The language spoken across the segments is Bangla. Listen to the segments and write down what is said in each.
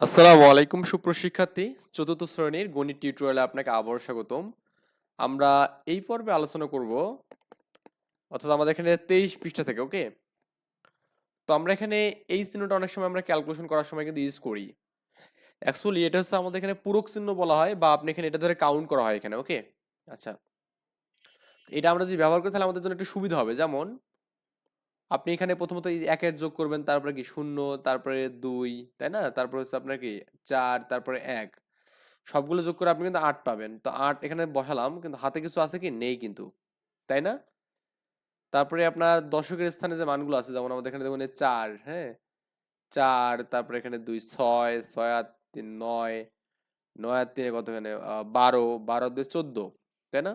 আসসালামু আলাইকুম, সুপ্রশিক্ষার্থী। চতুর্থ শ্রেণির গণিত টিউটোরিয়ালে আপনাকে আবারও স্বাগতম। আমরা এই পর্বে আলোচনা করব অর্থাৎ আমাদের এখানে তেইশ পৃষ্ঠা থেকে ওকে তো আমরা এখানে এই চিহ্নটা অনেক সময় আমরা ক্যালকুলেশন করার সময় কিন্তু ইউজ করি। অ্যাকচুয়ালি এটা হচ্ছে আমাদের এখানে পূরক চিহ্ন বলা হয় বা আপনি এখানে এটা ধরে কাউন্ট করা হয় এখানে ওকে আচ্ছা। এটা আমরা যদি ব্যবহার করি, তাহলে আমাদের জন্য একটু সুবিধা হবে। যেমন আপনি এখানে প্রথমত একের যোগ করবেন, তারপরে কি শূন্য, তারপরে দুই, তাই না? তারপরে হচ্ছে আপনার কি চার, তারপরে এক। সবগুলো যোগ করে আপনি কিন্তু আট পাবেন। তো আট এখানে বসালাম, কিন্তু হাতে কিছু আছে কি? নেই কিন্তু, তাই না? তারপরে আপনার দশকের স্থানে যে মানগুলো আছে, যেমন আমাদের এখানে দেখুন চার হ্যাঁ? চার, তারপরে এখানে দুই, ছয় ছয় আর তিন, নয় নয় আর তিনে কত এখানে? বারো বারো দুই চোদ্দ, তাই না?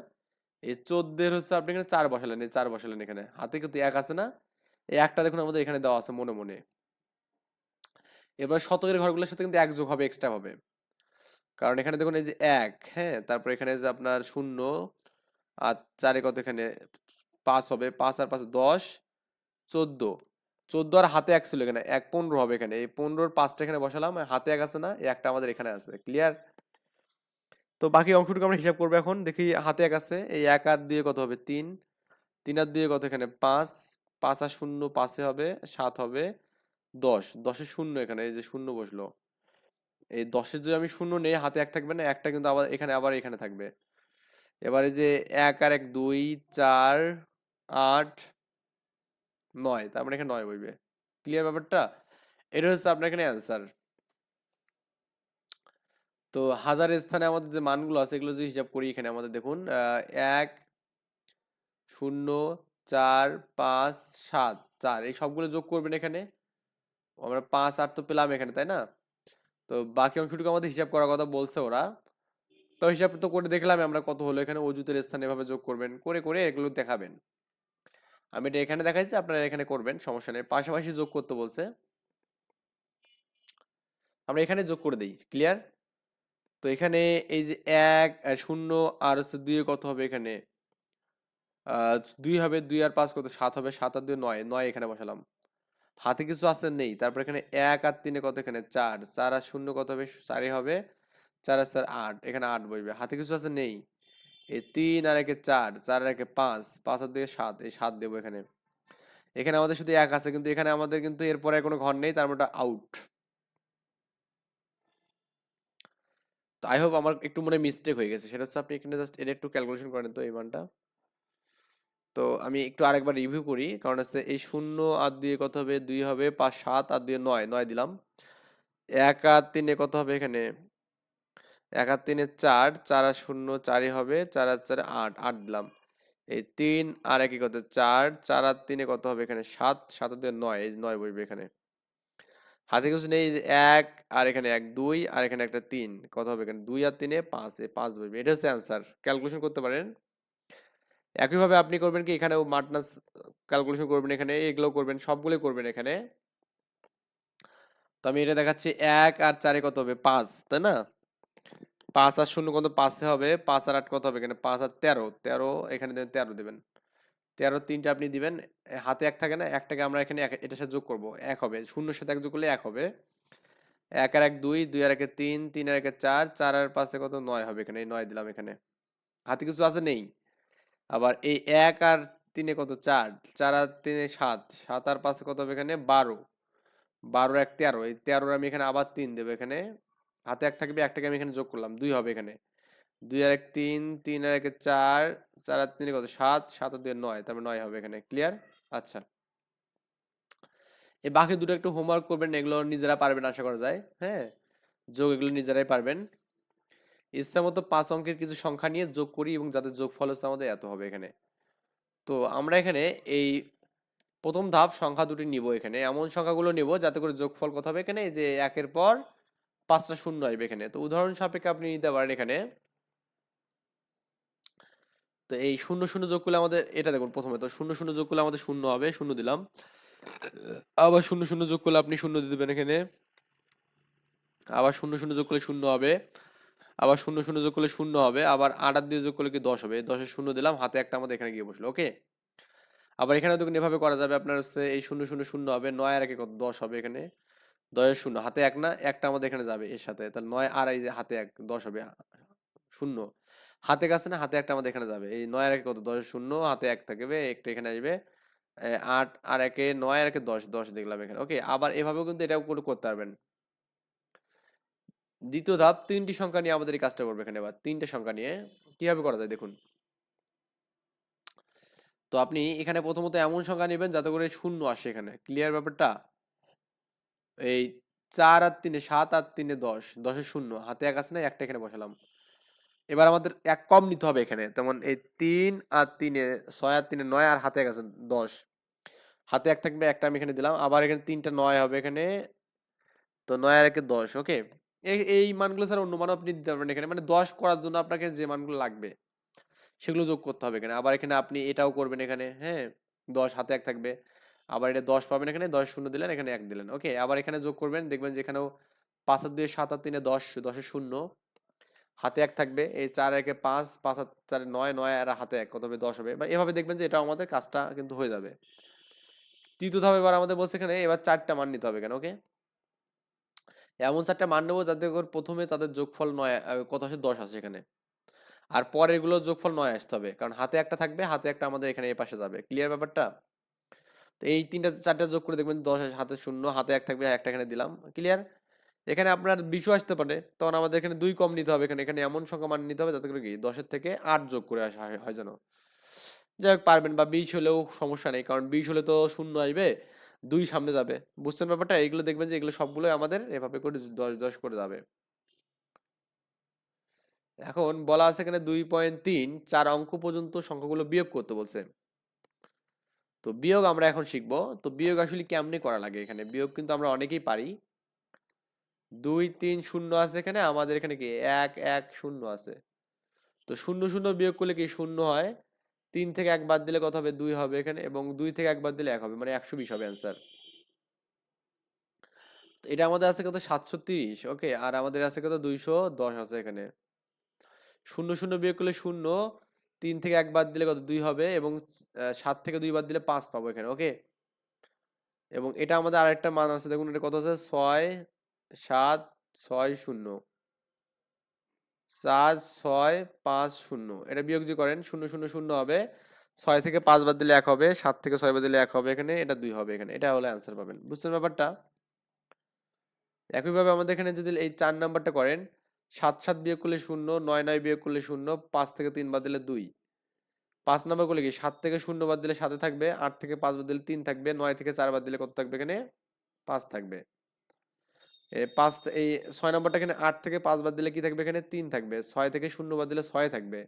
এই চোদ্দের হচ্ছে আপনি এখানে চার বসালেন, এই চার বসালেন এখানে। হাতে কিন্তু এক আছে না? এই একটা দেখুন আমাদের এখানে দেওয়া আছে মনে মনে। এবার শতকের ঘরগুলোর সাথে কিন্তু এক যোগ হবে এক্সট্রা হবে। কারণ এখানে দেখুন এই যে এক হ্যাঁ? তারপর এখানে যে আপনার শূন্য, আর চারে কত এখানে? পাঁচ হবে, পাঁচ আর পাঁচ দশ, চোদ্দ। চোদ্দ আর হাতে এক ছিল এখানে, এক পনেরো হবে এখানে। এই পনেরোর পাঁচটা এখানে বসালাম হাতে এক আছে না একটা আমাদের এখানে আছে ক্লিয়ার তো বাকি অংশটুকু আমরা হিসাব করব এখন, দেখি হাতে এক আছে, এই এক আর দিয়ে কত হবে? তিন। তিন আর দিয়ে কত এখানে? পাঁচ। পাঁচ আর শূন্য পাঁচে হবে, সাত হবে, দশ। দশে শূন্য এখানে, এই যে শূন্য বসল। এই দশের যদি আমি শূন্য নেই, হাতে এক থাকবে না, একটা কিন্তু আবার এখানে আবার এখানে থাকবে। এবারে যে এক আর এক, দুই, চার, আট, নয়, তার মানে এখানে নয় বসবে। ক্লিয়ার ব্যাপারটা? এটা হচ্ছে আপনার এখানে অ্যান্সার তো হাজার স্থানে আমাদের যে মানগুলো আছে, এগুলো যদি হিসাব করি এখানে আমাদের দেখুন এক, শূন্য চার, পাঁচ, সাত। চার। এই সবগুলো যোগ করবেন এখানে। আমরা পাঁচ, আট তো পেলাম এখানে, তাই না? তো বাকি অংশটুকু আমাদের হিসাব করার কথা বলছে ওরা। তো হিসাব তো করে দেখলাম আমরা কত হলো। এখানে অজুতের স্থানে এভাবে যোগ করবেন। করে করে এগুলো দেখাবেন। আমি এটা এখানে দেখাইছি, আপনারা এখানে করবেন, সমস্যা নেই। পাশাপাশি যোগ করতে বলছে। আমরা এখানে যোগ করে দিই ক্লিয়ার তো এখানে এই যে এক শূন্য আর হচ্ছে দুই কত হবে এখানে? দুই হবে দুই আর পাঁচ কত? সাত হবে, সাত আর দুই নয় নয় এখানে বসালাম। হাতে কিছু আছে নেই, তারপর এখানে এক আর তিনে কত এখানে? চার চার আর শূন্য কত হবে? চারই হবে, চার আর চার আট, এখানে আট বসবে। হাতে কিছু আছে নেই, এই তিন আর একে চার চার আর একে পাঁচ পাঁচ আর দুই সাত, এই সাত দেবো এখানে। এখানে আমাদের শুধু এক আছে, কিন্তু এখানে আমাদের কিন্তু এরপরে কোনো ঘর নেই, তার মানে আউট তো আই হোপ আমার একটু মনে মিস্টেক হয়ে গেছে, সেটা হচ্ছে আপনি এখানে জাস্ট এটা একটু ক্যালকুলেশন করেন তো এই মানটা। তো আমি একটু আরেকবার রিভিউ করি। কারণ হচ্ছে এই শূন্য আর দিয়ে কত হবে? দুই হবে পাঁচ, সাত আর দিয়ে নয় নয় দিলাম। এক আর তিনে কত হবে এখানে? এক আর তিনে চার চার আর শূন্য চারই হবে, চার আর চারে আট আট দিলাম। এই তিন আর একই কত? চার চার আর তিনে কত হবে এখানে? সাত সাত আর দিয়ে নয়, এই নয় বসবে এখানে। হাতে কিছু নেই, এই এক আর এখানে এক, দুই আর এখানে একটা তিন, কত হবে এখানে? দুই আর তিনে পাঁচ এ পাঁচ বসবে এটা হচ্ছে অ্যান্সার ক্যালকুলেশন করতে পারেন। একইভাবে আপনি করবেন কি? এখানেও মার্টনাস ক্যালকুলেশন করবেন এখানে এগুলো করবেন সবগুলো করবেন এখানে। তো আমি এটা দেখাচ্ছি, এক আর চারে কত হবে? পাঁচ, তাই না? পাঁচ আর শূন্য কত? পাঁচে হবে, পাঁচ আর আট কত হবে? এখানে পাঁচ আর তেরো তেরো এখানে দেবেন তেরো দেবেন। তেরো তিনটা আপনি দিবেন হাতে এক থাকে না, একটাকে আমরা এখানে এটার সাথে যোগ করব, এক হবে, শূন্যর সাথে এক যোগ করলে এক হবে। এক আর এক দুই দুই আর একে তিন তিন আর একে চার চার আর পাঁচে কত? নয় হবে এখানে নয় দিলাম এখানে। হাতে কিছু আছে? নেই। আবার এই এক আর তিনে কত? চার। চার আর তিনে সাত। সাত আর পাঁচে কত হবে এখানে? বারো। বারো এক তেরো। এই তেরোর আমি এখানে আবার তিন দেবো এখানে। হাতে এক থাকবে, একটাকে আমি এখানে যোগ করলাম। দুই হবে এখানে। দুই আর এক তিন তিন আর একে চার চার আর তিনে কত? সাত। সাত আর দুই নয়। তারপরে নয় হবে এখানে। ক্লিয়ার? আচ্ছা। এই বাকি দুটো একটু হোমওয়ার্ক করবেন, এগুলো নিজেরা পারবেন, আশা করা যায়। হ্যাঁ? যোগ এগুলো নিজেরাই পারবেন। ইচ্ছা মতো পাঁচ অঙ্কের কিছু সংখ্যা নিয়ে যোগ করি এবং যাদের যোগফল হচ্ছে আমাদের এত হবে এখানে। তো আমরা এখানে এই প্রথম ধাপ সংখ্যা দুটি নিব এখানে। এমন সংখ্যাগুলো নিব যাতে করে যোগফল কত হবে এখানে? যে একের পর পাঁচটা শূন্য আসবে এখানে। তো উদাহরণ সাপেক্ষে আপনি নিতে পারেন এখানে। তো এই শূন্য শূন্য যোগ করলে আমাদের, এটা দেখুন প্রথমে তো শূন্য শূন্য যোগ করলে আমাদের শূন্য হবে, শূন্য দিলাম। আবার শূন্য শূন্য যোগ করলে আপনি শূন্য দিয়ে দেবেন এখানে। আবার শূন্য শূন্য যোগ করলে শূন্য হবে। আবার শূন্য শূন্য যোগ করলে শূন্য হবে, আবার আট আর দিয়ে যোগ করলে কি দশ হবে? দশের শূন্য দিলাম, হাতে একটা আমাদের এখানে গিয়ে বসল ওকে আবার এখানে দেখুন এভাবে করা যাবে, আপনার হচ্ছে এই শূন্য শূন্য শূন্য হবে, নয় আর একে কত? দশ হবে এখানে, দশের শূন্য, হাতে এক না, একটা আমাদের এখানে যাবে এর সাথে, তাহলে নয় আর এই যে হাতে এক, দশ হবে শূন্য, হাতে কাছে না, হাতে একটা আমাদের এখানে যাবে, এই নয় আর একে কত? দশের শূন্য, হাতে এক থাকবে, একটা এখানে আসবে আট আর একে নয় আর একে দশ দশ দেখলাম এখানে ওকে আবার এভাবেও কিন্তু এটাও করে করতে পারবেন দ্বিতীয় ধাপ, তিনটি সংখ্যা নিয়ে আমাদের এই কাজটা করবে এখানে এবার। তিনটে সংখ্যা নিয়ে কীভাবে করা যায় দেখুন। তো আপনি এখানে প্রথমত এমন সংখ্যা নেবেন যাতে করে শূন্য আসে এখানে। ক্লিয়ার ব্যাপারটা? এই চার আর তিনে সাত আর তিনে দশ দশের শূন্য। হাতে এক আছে না, একটা এখানে বসালাম। এবার আমাদের এক কম নিতে হবে এখানে। তেমন এই তিন আর তিনে ছয় আর তিনে নয় আর হাতে এক আছে দশ। হাতে এক থাকবে একটা আমি এখানে দিলাম। আবার এখানে তিনটা নয় হবে এখানে। তো নয় আর একে দশ ওকে এই মানগুলো স্যার অন্য মানও আপনি দিতে পারবেন এখানে। মানে দশ করার জন্য আপনাকে যে মানগুলো লাগবে, সেগুলো যোগ করতে হবে এখানে। আবার এখানে আপনি এটাও করবেন এখানে হ্যাঁ? দশ হাতে এক থাকবে। আবার এটা দশ পাবেন এখানে, দশ শূন্য দিলেন, এখানে এক দিলেন, ওকে? আবার এখানে যোগ করবেন, দেখবেন যে এখানেও পাঁচ আর দুই সাত আর তিনে দশ দশের শূন্য। হাতে এক থাকবে, এই চার একে পাঁচ পাঁচ আর চারে নয় নয় আর হাতে এক কত হবে দশ হবে। বা এভাবে দেখবেন যে এটা আমাদের কাজটা কিন্তু হয়ে যাবে। তৃতীয় ধাপ এবার আমাদের বলছে এখানে, এবার চারটা মান নিতে হবে কেন ওকে? এমন চারটা মান নেব যাতে করে প্রথমে তাদের যোগফল নয় কত আসে? দশ আসে এখানে। আর পরে এগুলো যোগফল নয় আসতে হবে। কারণ হাতে একটা থাকবে, হাতে একটা আমাদের এখানে এই পাশে যাবে। ক্লিয়ার ব্যাপারটা? তো এই তিনটা, চারটা যোগ করে দেখবেন দশ হাতে শূন্য, হাতে এক থাকবে একটা এখানে দিলাম। ক্লিয়ার এখানে আপনার বিশও আসতে পারে। তখন আমাদের এখানে দুই কম নিতে হবে। এখানে এখানে এমন সংখ্যা মান নিতে হবে যাতে করে কি? দশের থেকে আট যোগ করে আসা হয় যেন। যাই হোক, পারবেন বা বিশ হলেও সমস্যা নেই। কারণ বিশ হলে তো শূন্য আসবে। দুই সামনে যাবে। বুঝছেন ব্যাপারটা? এগুলো দেখবেন যে এগুলো সবগুলোই আমাদের এভাবে করে দশ দশ করে যাবে। এখন বলা আছে এখানে দুই পয়েন্ট তিন, চার অঙ্ক পর্যন্ত সংখ্যাগুলো বিয়োগ করতে বলছে। তো বিয়োগ আমরা এখন শিখব। তো বিয়োগ আসলে কেমনে করা লাগে এখানে? বিয়োগ কিন্তু আমরা অনেকেই পারি। দুই, তিন, শূন্য আছে এখানে। আমাদের এখানে কি? এক এক, শূন্য আছে। তো শূন্য শূন্য বিয়োগ করলে কি শূন্য হয়? তিন থেকে এক বাদ দিলে কত হবে? দুই হবে এখানে এবং দুই থেকে এক বাদ দিলে এক হবে মানে একশো বিশ হবে অ্যান্সার এটা আমাদের আছে কত? সাতশো তিরিশ ওকে আর আমাদের আছে কত? দুইশো দশ আছে এখানে। শূন্য শূন্য বিয়োগ করলে শূন্য, তিন থেকে এক বাদ দিলে কত? দুই হবে এবং সাত থেকে দুই বাদ দিলে পাঁচ পাবো এখানে ওকে এবং এটা আমাদের আরেকটা মান আছে, দেখুন এটা কত আছে? ছয়, সাত, ছয়, শূন্য। চার, ছয়, পাঁচ, শূন্য। এটা বিয়োগ যে করেন, শূন্য শূন্য শূন্য হবে। ছয় থেকে পাঁচ বাদ দিলে এক হবে, সাত থেকে ছয় বাদ দিলে এক হবে এখানে, এটা দুই হবে এখানে। এটা হলে অ্যান্সার পাবেন। বুঝছেন ব্যাপারটা? একইভাবে আমাদের এখানে যদি এই চার নাম্বারটা করেন, সাত সাত বিয়োগ করলে শূন্য, নয় নয় বিয়োগ করলে শূন্য, পাঁচ থেকে তিন বাদ দিলে দুই। পাঁচ নাম্বার করলে কি? সাত থেকে শূন্য বাদ দিলে সাথে থাকবে, আট থেকে পাঁচ বাদ দিলে তিন থাকবে, নয় থেকে চার বাদ দিলে কত থাকবে এখানে? পাঁচ থাকবে। পাঁচ এই ছয় নম্বরটা এখানে আট থেকে পাঁচ বাদ দিলে কি থাকবে? এখানে তিন থাকবে। ছয় থেকে শূন্য বাদ দিলে ছয় থাকবে।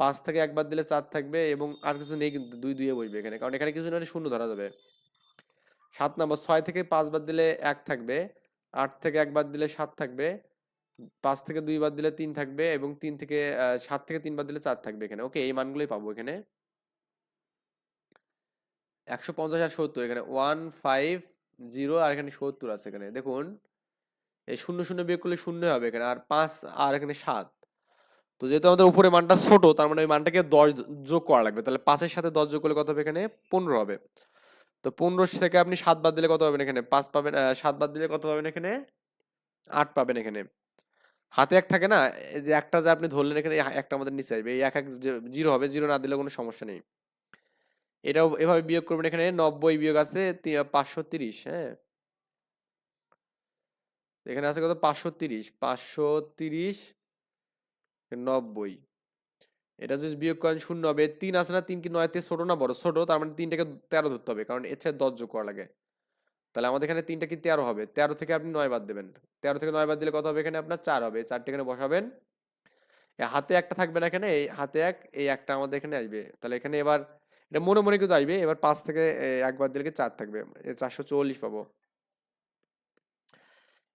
পাঁচ থেকে এক বাদ দিলে চার থাকবে এবং আর কিছু নেই কিন্তু দুই দুইয়ে বসবে এখানে। কারণ এখানে কিছু নেই শূন্য ধরা যাবে। সাত নম্বর, ছয় থেকে পাঁচ বাদ দিলে এক থাকবে, আট থেকে এক বাদ দিলে সাত থাকবে, পাঁচ থেকে দুই বাদ দিলে তিন থাকবে এবং তিন থেকে সাত থেকে তিন বাদ দিলে চার থাকবে এখানে। ওকে, এই মানগুলোই পাবো এখানে। একশো পঞ্চাশ আর সত্তর এখানে। ওয়ান, ফাইভ, জিরো আর এখানে সত্তর আছে এখানে। দেখুন এই শূন্য শূন্য বিয়োগ করলে শূন্য হবে এখানে, আর পাঁচ, আর এখানে সাত। তো যেহেতু আমাদের উপরে মানটা ছোট, তার মানে ওই মানটাকে দশ যোগ করা লাগবে। তাহলে পাঁচের সাথে দশ যোগ করলে কত হবে এখানে? পনেরো হবে। তো পনেরো থেকে আপনি সাত বাদ দিলে কত পাবেন এখানে? পাঁচ পাবেন সাত বাদ দিলে কত পাবেন এখানে? আট পাবেন এখানে। হাতে এক থাকে না? যে একটা যে আপনি ধরলেন এখানে একটা আমাদের নিচে আসবে। এই এক এক জিরো হবে, জিরো না দিলে কোনো সমস্যা নেই। এটাও এভাবে বিয়োগ করবেন এখানে, নব্বই বিয়োগ আছে পাঁচশো তিরিশ হ্যাঁ? এখানে আছে কত? পাঁচশো তিরিশ। পাঁচশো তিরিশ নব্বই। এটা যদি বিয়োগ করেন শূন্য হবে, তিন আছে না, তিন কি নয় থেকে ছোট না বড়? ছোট, তার মানে তিনটাকে তেরো ধরতে হবে, কারণ এর সাথে দশ যোগ করা লাগে। তাহলে আমাদের এখানে তিনটা কি তেরো হবে? তেরো থেকে আপনি নয় বাদ দেবেন। তেরো থেকে নয় বাদ দিলে কত হবে? এখানে আপনার চার হবে। চারটে এখানে বসাবেন। হাতে একটা থাকবে না এখানে, এই হাতে এক, এই একটা আমাদের এখানে আসবে। তাহলে এখানে এবার, এটা মনে মনে কিন্তু আসবে। এবার পাঁচ থেকে একবার দিলে কি চার থাকবে? চারশো চল্লিশ পাবো।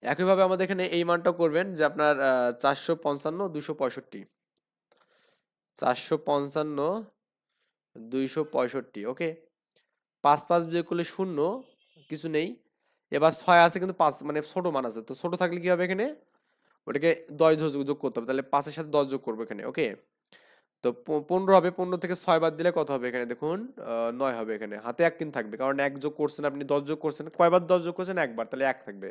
একইভাবে আমাদের এখানে এই মানটাও করবেন যে আপনার চারশো পঞ্চান্ন, দুশো পঁয়ষট্টি। চারশো পঞ্চান্ন দুইশো পঁয়ষট্টি, ওকে? পাঁচ পাঁচ বিয়োগ করলে শূন্য, কিছু নেই। এবার ছয় আছে কিন্তু পাঁচ মানে ছোটো মান আছে। তো ছোট থাকলে কি হবে এখানে? ওটাকে দশ যোগ যোগ করতে হবে। তাহলে পাঁচের সাথে দশ যোগ করব এখানে, ওকে? তো পনেরো হবে, পনেরো থেকে ছয় বাদ দিলে কত হবে এখানে? দেখুন নয় হবে এখানে। হাতে এক কিন্তু থাকবে, কারণ এক যোগ করছেন আপনি, দশ যোগ করছেন। কয়বার দশ যোগ করছেন? একবার, তাহলে এক থাকবে।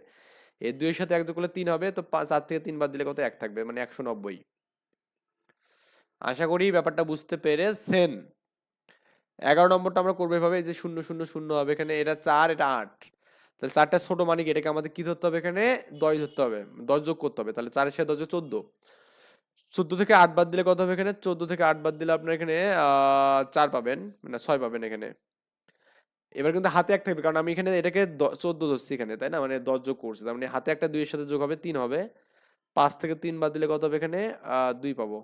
এই দুইয়ের সাথে এক যোগ করলে তিন হবে, তো চার থেকে তিন বাদ দিলে কত? এক থাকবে মানে একশো নব্বই। আশা করি ব্যাপারটা বুঝতে পেরেছেন। এগারো নম্বরটা আমরা করব এভাবে যে শূন্য শূন্য শূন্য হবে, এখানে এটা চার, এটা আট। তাহলে চারটা ছোট মানে কি? এটাকে আমাদের কি ধরতে হবে এখানে? দশ ধরতে হবে, দশ যোগ করতে হবে। তাহলে চারের সাথে দশ চোদ্দ। চোদ্দ থেকে আট বাদ দিলে কত হবে এখানে? চোদ্দ থেকে আট বাদ দিলে আপনার এখানে চার পাবেন মানে ছয় পাবেন এখানে। এবার কিন্তু হাতে এক থাকবে। কারণ আমি এখানে এটাকে চোদ্দ ধরছি এখানে, তাই না? মানে দশ যোগ করছি। তার মানে হাতে একটা দুইয়ের সাথে যোগ হবে, তিন হবে। পাঁচ থেকে তিন বাদ দিলে কত হবে এখানে? দুই পাবো।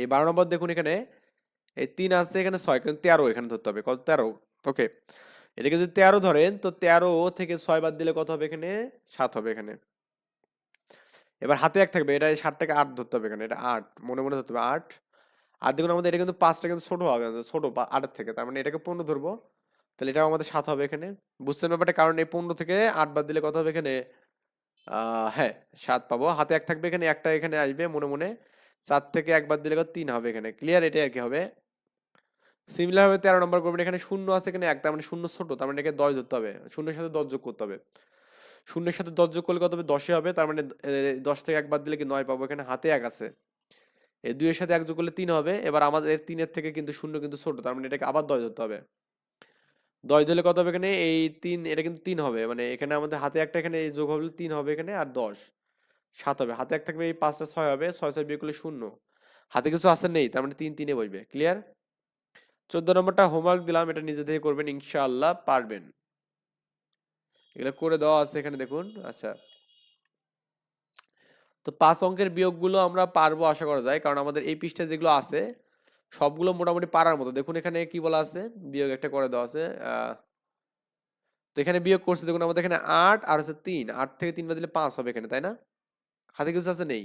এই বারো নম্বর দেখুন এখানে। এই তিন আছে এখানে ছয় কিন্তু তেরো এখানে ধরতে হবে। কত? তেরো। ওকে। এটাকে যদি তেরো ধরেন, তো তেরো থেকে ছয় বাদ দিলে কত হবে এখানে? সাত হবে এখানে। এবার হাতে এক থাকবে। এটা সাত থেকে আট ধরতে হবে এখানে। এটা আট। মনে মনে ধরতে হবে আট। আর দেখুন আমাদের এটা কিন্তু পাঁচটা কিন্তু ছোটো হবে ছোট আটের থেকে। তার মানে এটাকে পনেরো ধরবো। তাহলে এটাও আমাদের সাত হবে এখানে। বুঝছেন ব্যাপারটা কারণ এই পনেরো থেকে আট বাদ দিলে কত হবে এখানে? হ্যাঁ সাত পাবো। হাতে এক থাকবে এখানে, একটা এখানে আসবে মনে মনে। চার থেকে এক বাদ দিলে কত? তিন হবে এখানে। ক্লিয়ার এটাই আর কি হবে। সিমিলার ভাবে তেরো নম্বর করবেন। এখানে শূন্য আছে এখানে এক, তার মানে শূন্য ছোটো। তার মানে এটাকে দশ ধরতে হবে। শূন্যের সাথে দশ যোগ করতে হবে। শূন্যের সাথে দশ যোগ করলে কত হবে? দশে হবে। তার মানে দশ থেকে এক বাদ দিলে কি নয় পাবো? এখানে হাতে এক আছে। এই দুইয়ের সাথে এক যোগ করলে তিন হবে। এবার আমাদের তিনের থেকে কিন্তু শূন্য কিন্তু ছোট, তার মানে এটাকে আবার দশ ধরতে হবে। দশ ধরলে কত হবে এখানে? এই তিন, এটা কিন্তু তিন হবে। মানে এখানে আমাদের হাতে একটা এখানে যোগ হবে তিন হবে এখানে আর দশ। সাত হবে। হাতে এক থাকবে এই পাঁচটা ছয় হবে। ছয় ছয় বিয়ে করলে শূন্য। হাতে কিছু আসে নেই, তার মানে তিন, তিনে বসবে। ক্লিয়ার চোদ্দ নম্বরটা হোমওয়ার্ক দিলাম, এটা নিজে থেকে করবেন, ইনশাআল্লাহ পারবেন। এগুলো করে দেওয়া আছে এখানে, দেখুন। আচ্ছা। তো পাঁচ অঙ্কের বিয়োগগুলো আমরা পারব, আশা করা যায়। কারণ আমাদের এই পৃষ্ঠায় যেগুলো আছে, সবগুলো মোটামুটি পারার মতো। দেখুন, এখানে কি বলা আছে? বিয়োগ একটা করে দেওয়া আছে তো এখানে বিয়োগ করছে। দেখুন, আমাদের এখানে আট আর হচ্ছে তিন। আট থেকে তিন দিলে পাঁচ হবে এখানে, তাই না? হাতে কিছু আছে নেই।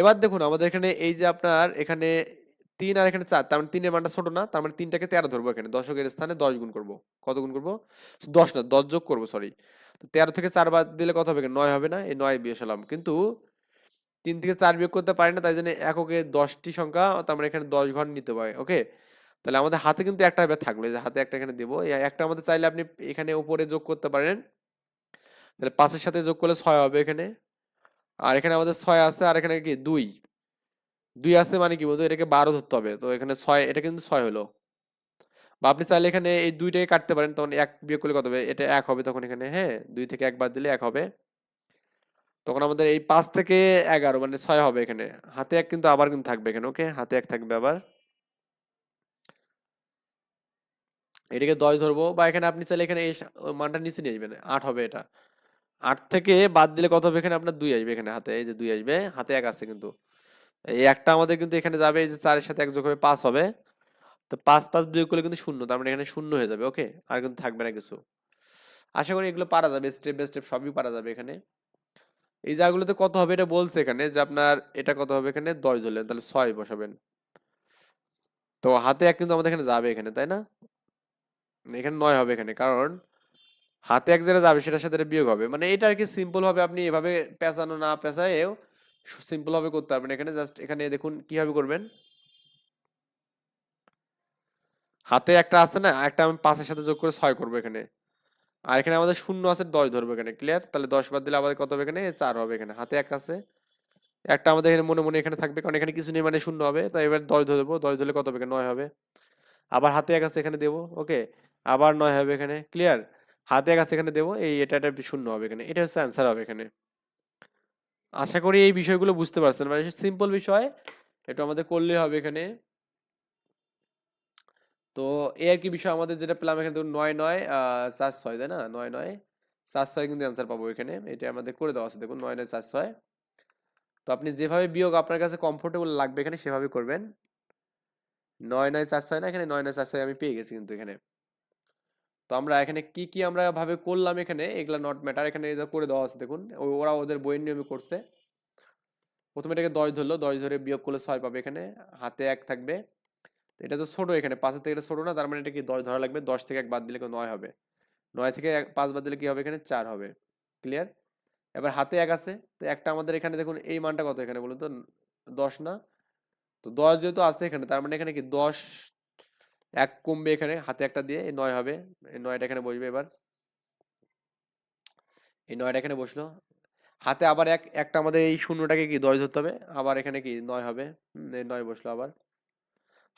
এবার দেখুন, আমাদের এখানে এই যে আপনার এখানে তিন আর এখানে চার, তার মানে তিনের মানটা ছোট না, তার মানে তিনটাকে তেরো ধরবো এখানে। দশকের স্থানে দশ গুণ করব। কত গুণ করব? দশ না, দশ যোগ করব সরি তেরো থেকে চার বাদ দিলে কত হবে? নয় হবে না? এই নয় বিয়ে সালাম কিন্তু তিন থেকে চার বিয়োগ করতে পারি না, তাই জন্য এককে দশটি সংখ্যা, তার মানে এখানে দশ ঘর নিতে পারে ওকে তাহলে আমাদের হাতে কিন্তু একটা এবার থাকল যে হাতে একটা এখানে দেবো একটা আমাদের চাইলে আপনি এখানে উপরে যোগ করতে পারেন, তাহলে পাঁচের সাথে যোগ করলে ছয় হবে এখানে, আর এখানে আমাদের ছয় আছে, আর এখানে কি দুই দুই আছে মানে কি বলতো, এটাকে বারো ধরতে হবে, তো এখানে ছয়, এটা কিন্তু ছয় হলো, বা আপনি চাইলে এখানে এই দুইটাকে কাটতে পারেন, তখন এক বিয়োগ করলে কত হবে, এটা এক হবে তখন এখানে হ্যাঁ দুই থেকে এক বাদ দিলে এক হবে তখন আমাদের এই পাঁচ থেকে এগারো মানে ছয় হবে এখানে। হাতে এক কিন্তু আবার কিন্তু থাকবে এখানে ওকে হাতে এক থাকবে আবার। এটাকে দশ ধরবো, বা এখানে আপনি চাইলে এখানে মানটা নিচে নিয়ে আসবেন, আট হবে এটা। আট থেকে বাদ দিলে কত হবে? এখানে আপনার দুই আসবে এখানে হাতে, এই যে দুই আসবে, হাতে এক আছে কিন্তু। এই একটা আমাদের কিন্তু এখানে যাবে, এই যে চারের সাথে এক যোগ হবে পাঁচ হবে। তো পাঁচ পাঁচ বিয়োগ করলে কিন্তু শূন্য, তার মানে এখানে শূন্য হয়ে যাবে ওকে আর কিন্তু থাকবে না কিছু। আশা করি এগুলো পারা যাবে স্টেপ বাই স্টেপ সবই পারা যাবে এখানে। এই জায়গাগুলোতে কত হবে এটা বলছে এখানে যে আপনার এটা কত হবে এখানে দশ ধরলেন, তাহলে ছয় বসাবেন। তো হাতে এক কিন্তু আমাদের এখানে যাবে এখানে, তাই না? এখানে নয় হবে এখানে, কারণ হাতে এক যেটা যাবে সেটার সাথে বিয়োগ হবে। মানে এটা আর কি সিম্পল ভাবে আপনি এভাবে পেঁচানো না পেঁচায়েও সিম্পল ভাবে করতে পারবেন। এখানে জাস্ট এখানে দেখুন কীভাবে করবেন। হাতে একটা আছে না, একটা আমি পাঁচের সাথে যোগ করে ছয় করব এখানে। আর এখানে আমাদের শূন্য আছে, দশ ধরবো এখানে ক্লিয়ার তাহলে দশ বাদ দিলে আমাদের কত হবে এখানে? চার হবে এখানে, হাতে এক আছে। একটা আমাদের এখানে মনে মনে এখানে থাকবে, কারণ এখানে কিছু নেই মানে শূন্য হবে, তাই এবার দশ ধরবো, দশ ধরলে কত হবে? নয় হবে। আবার হাতে এক আছে এখানে দেবো ওকে আবার নয় হবে এখানে ক্লিয়ার হাতে এক আছে এখানে দেবো, এই এটা এটা শূন্য হবে এখানে, এটা হচ্ছে অ্যান্সার হবে এখানে। আশা করি এই বিষয়গুলো বুঝতে পারছেন মানে সিম্পল বিষয়, একটু আমাদের করলেই হবে এখানে। তো এই আর কি বিষয় আমাদের যেটা পেলাম এখানে ধরুন নয় নয় চার ছয়, তাই না? নয় নয় চার ছয় কিন্তু অ্যান্সার পাবো এখানে। এটা আমাদের করে দেওয়া আছে। দেখুন নয় নয় চার ছয়। তো আপনি যেভাবে বিয়োগ আপনার কাছে কমফোর্টেবল লাগবে এখানে সেভাবে করবেন। নয় নয় চার ছয় না? এখানে নয় নয় চার ছয় আমি পেয়ে গেছি কিন্তু এখানে। তো আমরা এখানে কি কি আমরা ভাবে করলাম এখানে, এগুলা নট ম্যাটার এখানে যে করে দেওয়া আছে, দেখুন। ওরা ওদের বইয়ের নিয়মে করছে। প্রথমে এটাকে দশ ধরলো। দশ ধরে বিয়োগ করলে ছয় পাবে এখানে। হাতে এক থাকবে। এটা তো ছোট এখানে, পাঁচের থেকে এটা ছোট না, তার মানে এটা কি দশ ধরা লাগবে? দশ থেকে এক বাদ দিলে নয় হবে। নয় থেকে এক, পাঁচ বাদ দিলে কি হবে এখানে? চার হবে। ক্লিয়ার এবার হাতে এক আছে, তো একটা আমাদের এখানে দেখুন, এই মানটা কত এখানে বলুন তো? দশ না? তো দশ যেহেতু আছে এখানে, তার মানে এখানে কি দশ এক কমবে এখানে, হাতে একটা দিয়ে, এই নয় হবে। এই নয়টা এখানে বসবে এবার। এই নয়টা এখানে বসল। হাতে আবার এক, একটা আমাদের এই শূন্যটাকে কি দশ ধরতে হবে? আবার এখানে কি নয় হবে? এই নয় বসল আবার।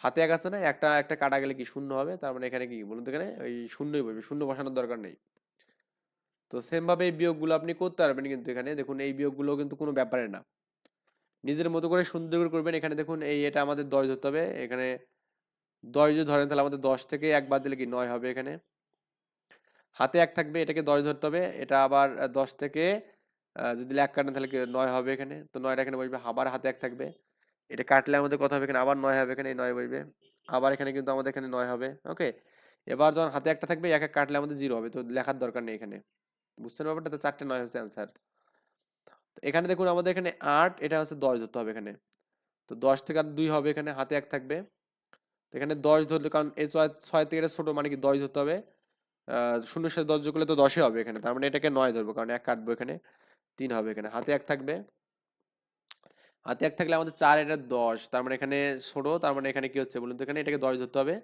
হাতে এক আছে না, একটা একটা কাটা গেলে কি শূন্য হবে? তার মানে এখানে কি বলুন তো এখানে ওই শূন্যই বসবে, শূন্য বসানোর দরকার নেই। তো সেমভাবে এই বিয়োগগুলো আপনি করতে পারবেন কিন্তু এখানে, দেখুন এই বিয়োগগুলো কিন্তু কোনো ব্যাপারে না। নিজের মতো করে সুন্দর করে করবেন, এখানে দেখুন এই এটা আমাদের দশ ধরতে হবে, এখানে দশ যদি ধরেন তাহলে আমাদের দশ থেকে এক বাদ দিলে কি নয় হবে এখানে? হাতে এক থাকবে, এটাকে দশ ধরতে হবে, এটা আবার দশ থেকে যদি এক কাটেন তাহলে কি নয় হবে এখানে? তো নয়টা এখানে বসবে, আবার হাতে এক থাকবে। এটা কাটলে আমাদের কত হবে এখানে আবার নয় হবে এখানে নয় বসবে আবার এখানে কিন্তু আমাদের এখানে নয় হবে ওকে? এবার যখন হাতে একটা থাকবে এক এক কাটলে আমাদের জিরো হবে তো লেখার দরকার নেই এখানে। বুঝছেন ব্যাপারটা? তো চারটে নয় হচ্ছে অ্যান্সার তো এখানে দেখুন আমাদের এখানে আট এটা হচ্ছে দশ ধরতে হবে এখানে। তো দশ থেকে আর দুই হবে এখানে হাতে এক থাকবে। তো এখানে দশ ধরলে কারণ এই ছয় ছয় থেকে ছোটো মানে কি দশ ধরতে হবে। আহ, শূন্যের সাথে দশ যোগ করলে তো দশই হবে এখানে তার মানে এটাকে নয় ধরবো কারণ এক কাটবো এখানে তিন হবে এখানে হাতে এক থাকবে। হাতে এক থাকলে আমাদের চার, এটা দশ। তার মানে এখানে ষোলো, তার মানে এখানে কি হচ্ছে বলুন তো? এখানে এটাকে দশ ধরতে হবে।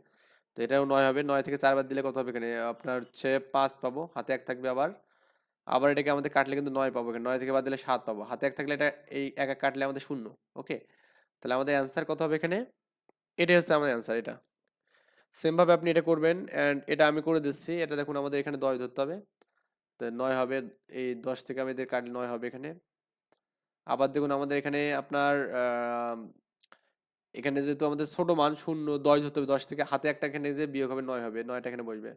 তো এটাও নয় হবে। নয় থেকে চারবার দিলে কত হবে এখানে? আপনার হচ্ছে পাঁচ পাবো। হাতে এক থাকবে আবার। আবার এটাকে আমাদের কাটলে কিন্তু নয় পাবো এখানে। নয় থেকে বাদ দিলে সাত পাবো। হাতে এক থাকলে এটা এই এক এক কাটলে আমাদের শূন্য। ওকে? তাহলে আমাদের অ্যান্সার কত হবে এখানে? এটাই হচ্ছে আমাদের অ্যান্সার, এটা। সেমভাবে আপনি এটা করবেন অ্যান্ড এটা আমি করে দিচ্ছি। এটা দেখুন আমাদের এখানে দশ ধরতে হবে। তো নয় হবে, এই দশ থেকে আমাদের কাটলে নয় হবে এখানে। আবার দেখুন আমাদের এখানে আপনার এখানে যেহেতু আমাদের ছোট মান শূন্য, দশ ধরতে হবে, দশ থেকে হাতে একটা এখানে যে বিয়োগ হবে, নয় হবে, নয়টা এখানে বসবে।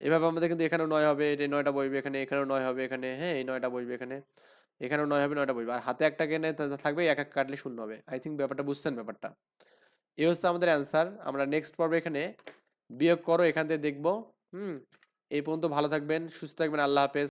এভাবে আমাদের কিন্তু এখানেও নয় হবে এটা নয়টা বসবে, এখানে, এখানেও নয় হবে, এখানে হ্যাঁ এই নয়টা বসবে এখানে, এখানেও নয় হবে, নয়টা বসবে, আর হাতে একটা কেনে থাকবে, এক এক কাটলে শূন্য হবে। আই থিঙ্ক ব্যাপারটা বুঝছেন ব্যাপারটা? এই হচ্ছে আমাদের অ্যান্সার আমরা নেক্সট পর্বে এখানে বিয়োগ করো, এখান থেকে দেখব, হুম, এই পর্যন্ত ভালো থাকবেন, সুস্থ থাকবেন, আল্লাহ হাফেজ।